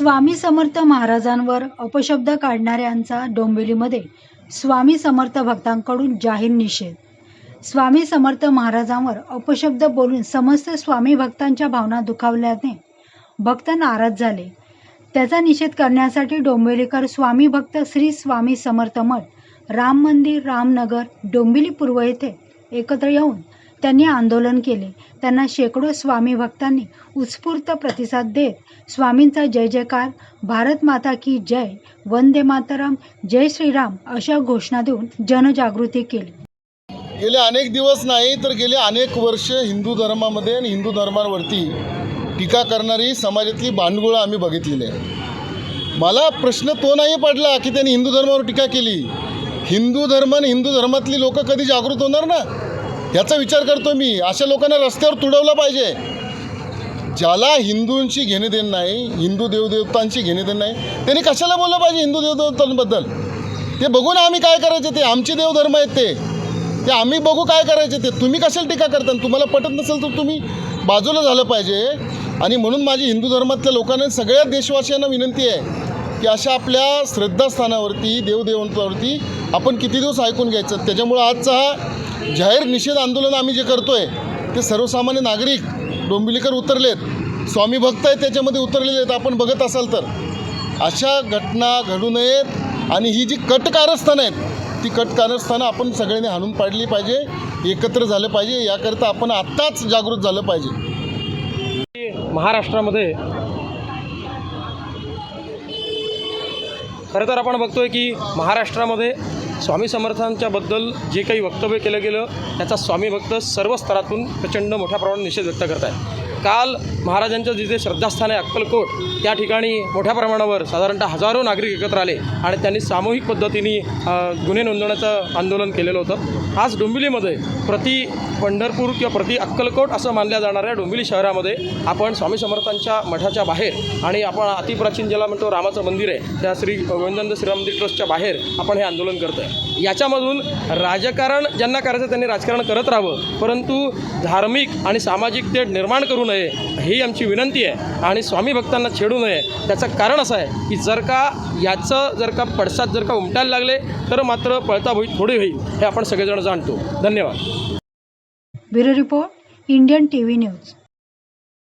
स्वामी समर्थ महाराजांवर अपशब्द काढणाऱ्यांचा डोंबिवलीमध्ये स्वामी समर्थ भक्तांकडून जाहीर निषेध. स्वामी समर्थ महाराजांवर अपशब्द बोलून समस्त स्वामी भक्तांच्या भावना दुखावल्याने भक्त नाराज झाले. त्याचा निषेध करण्यासाठी डोंबिवलीकर स्वामी भक्त श्री स्वामी समर्थ मठ राम मंदिर रामनगर डोंबिवली पूर्व येथे एकत्र येऊन त्यांनी आंदोलन केले. त्यांना शेकडो स्वामी भक्तांनी उत्स्फूर्त प्रतिसाद देत स्वामींचा जय जयकार भारत माता की जय वंदे मातरम जय श्रीराम अशा घोषणा देऊन जनजागृती केली. गेले अनेक दिवस नाही तर गेले अनेक वर्ष हिंदू धर्मामध्ये आणि हिंदू धर्मावरती टीका करणारी समाजातली भांडगुळं आम्ही बघितलेली आहे मला प्रश्न तो नाही पडला की त्यांनी हिंदू धर्मावर टीका केली. हिंदू धर्म आणि हिंदू धर्मातली लोक कधी जागृत होणार ना? याचा विचार करतो मी. अशा लोकांना रस्त्यावर तुडवलं पाहिजे. ज्याला हिंदूंशी घेणे देणं नाही हिंदू देवदेवतांशी घेणे देणं नाही त्यांनी कशाला बोललं पाहिजे हिंदू देवदेवतांबद्दल? ते बघू ना आम्ही काय करायचे ते? आमचे देवधर्म आहेत ते. ते आम्ही बघू काय करायचे ते? तुम्ही कशाला टीका करता? तुम्हाला पटत नसेल तर तुम्ही बाजूला झालं पाहिजे. आणि म्हणून माझी हिंदू धर्मातल्या लोकांना सगळ्या देशवासियांना विनंती आहे की अशा आपल्या श्रद्धास्थानावरती देवदेवतावरती आपण किती दिवस ऐकून घ्यायचं? त्याच्यामुळं आजचा हा जाहीर निषेध आंदोलन आम्ही जे करतो आहे ते सर्वसामान्य नागरिक डोंबिवलीकर उतरलेत. स्वामी भक्त आहेत त्याच्यामध्ये उतरलेले आहेत. आपण बघत असाल तर. अशा घटना घडू नयेत आणि ही जी कट कारस्थानं आहेत ती कट कारस्थानं आपण सगळ्यांनी हाणून पाडली पाहिजे एकत्र झालं पाहिजे. याकरता आपण आत्ताच जागृत झालं पाहिजे. महाराष्ट्रामध्ये खरं तर आपण बघतोय की महाराष्ट्रामध्ये स्वामी समर्थांच्याबद्दल जे काही वक्तव्य केलं गेलं त्याचा स्वामी भक्त सर्व स्तरातून प्रचंड मोठ्या प्रमाणात निषेध व्यक्त करत आहेत काल महाराजांचं जिथे श्रद्धास्थान आहे अक्कलकोट त्या ठिकाणी मोठ्या प्रमाणावर साधारणतः हजारो नागरिक एकत्र आले आणि त्यांनी सामूहिक पद्धतीने गुन्हे नोंदवण्याचं आंदोलन केलेलं होतं. आज डोंबिवलीमध्ये प्रति पंढरपूर किंवा प्रति अक्कलकोट असं मानल्या जाणाऱ्या डोंबिवली शहरामध्ये आपण स्वामी समर्थांच्या मठाच्या बाहेर आणि आपण अतिप्राचीन ज्याला म्हणतो रामाचं मंदिर आहे त्या श्री गोविंदानंद श्रीराम मंदिर ट्रस्टच्या बाहेर आपण हे आंदोलन करतो आहे याच्यामधून राजकारण ज्यांना करायचं त्यांनी राजकारण करत राहावं परंतु धार्मिक आणि सामाजिक तेढ निर्माण करू नये ही आमची विनंती आहे. आणि स्वामी भक्तांना छेडू नये. त्याचं कारण असं आहे की जर का याचं जर का पडसाद जर का उमटायला लागले तर मात्र पळता भुई थोडी होईल हे आपण सगळेजण जाणतो. धन्यवाद. Bureau report Indian T V news.